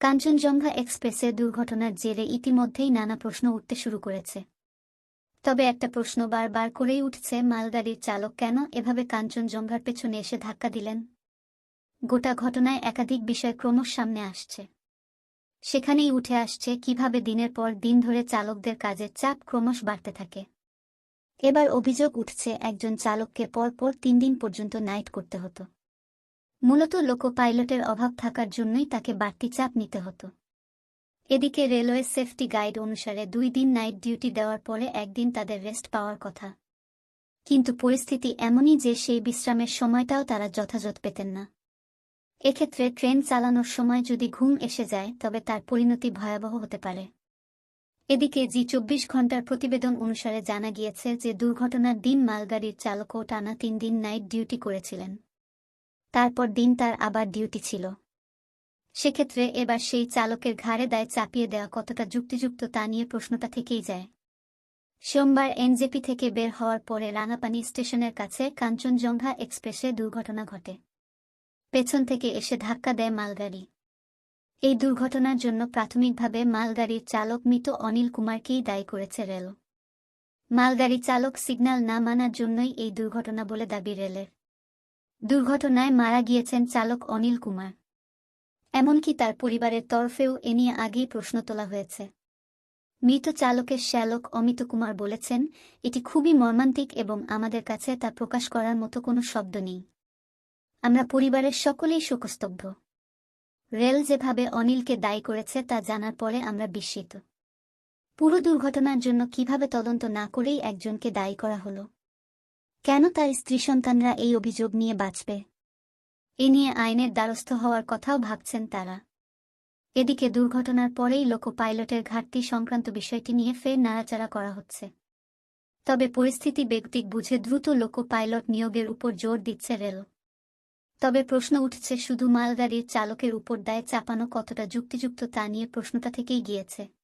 কাঞ্চনজঙ্ঘা এক্সপ্রেসের দুর্ঘটনার জেরে ইতিমধ্যেই নানা প্রশ্ন উঠতে শুরু করেছে। তবে একটা প্রশ্ন বারবার করেই উঠছে, মালগাড়ির চালক কেন এভাবে কাঞ্চনজঙ্ঘার পেছনে এসে ধাক্কা দিলেন? গোটা ঘটনায় একাধিক বিষয় ক্রমশ সামনে আসছে। সেখানেই উঠে আসছে কীভাবে দিনের পর দিন ধরে চালকদের কাজের চাপ ক্রমশ বাড়তে থাকে। এবার অভিযোগ উঠছে, একজন চালককে পরপর তিন দিন পর্যন্ত নাইট করতে হতো। মূলত লোকো পাইলটের অভাব থাকার জন্যই তাকে বাড়তি চাপ নিতে হতো। এদিকে রেলওয়ে সেফটি গাইড অনুসারে দুই দিন নাইট ডিউটি দেওয়ার পরে একদিন তাদের রেস্ট পাওয়ার কথা। কিন্তু পরিস্থিতি এমনই যে সেই বিশ্রামের সময়টাও তারা যথাযথ পেতেন না। এক্ষেত্রে ট্রেন চালানোর সময় যদি ঘুম এসে যায়, তবে তার পরিণতি ভয়াবহ হতে পারে। এদিকে জি চব্বিশ ঘণ্টার প্রতিবেদন অনুসারে জানা গিয়েছে যে দুর্ঘটনার দিন মালগাড়ির চালকও টানা তিন দিন নাইট ডিউটি করেছিলেন। তারপর দিন তার আবার ডিউটি ছিল। সেক্ষেত্রে এবার সেই চালকের ঘাড়ে দায় চাপিয়ে দেওয়া কতটা যুক্তিযুক্ত তা নিয়ে প্রশ্নটা থেকেই যায়। সোমবার এনজেপি থেকে বের হওয়ার পরে রাঙাপানি স্টেশনের কাছে কাঞ্চনজঙ্ঘা এক্সপ্রেসে দুর্ঘটনা ঘটে। পেছন থেকে এসে ধাক্কা দেয় মালগাড়ি। এই দুর্ঘটনার জন্য প্রাথমিকভাবে মালগাড়ির চালক মৃত অনিল কুমারকেই দায়ী করেছে রেল। মালগাড়ি চালক সিগন্যাল না মানার জন্যই এই দুর্ঘটনা বলে দাবি রেলের। দুর্ঘটনায় মারা গিয়েছেন চালক অনিল কুমার। এমনকি তার পরিবারের তরফেও এ নিয়ে আগেই প্রশ্ন তোলা হয়েছে। মৃত চালকের শ্যালক অমিত কুমার বলেছেন, এটি খুবই মর্মান্তিক এবং আমাদের কাছে তা প্রকাশ করার মতো কোনো শব্দ নেই। আমরা পরিবারের সকলেই শোকস্তব্ধ। রেল যেভাবে অনিলকে দায়ী করেছে তা জানার পরে আমরা বিস্মিত। পুরো দুর্ঘটনার জন্য কীভাবে তদন্ত না করেই একজনকে দায়ী করা হলো? কেন তার স্ত্রী সন্তানরা এই অভিযোগ নিয়ে বাঁচবে? এ নিয়ে আইনের দ্বারস্থ হওয়ার কথাও ভাবছেন তারা। এদিকে দুর্ঘটনার পরেই লোকো পাইলটের ঘাটতি সংক্রান্ত বিষয়টি নিয়ে ফের নাড়াচাড়া করা হচ্ছে। তবে পরিস্থিতি ব্যক্তিক বুঝে দ্রুত লোকো পাইলট নিয়োগের উপর জোর দিচ্ছে রেল। তবে প্রশ্ন উঠছে, শুধু মালগাড়ির চালকের উপর দায় চাপানো কতটা যুক্তিযুক্ত তা নিয়ে প্রশ্নটা থেকেই গিয়েছে।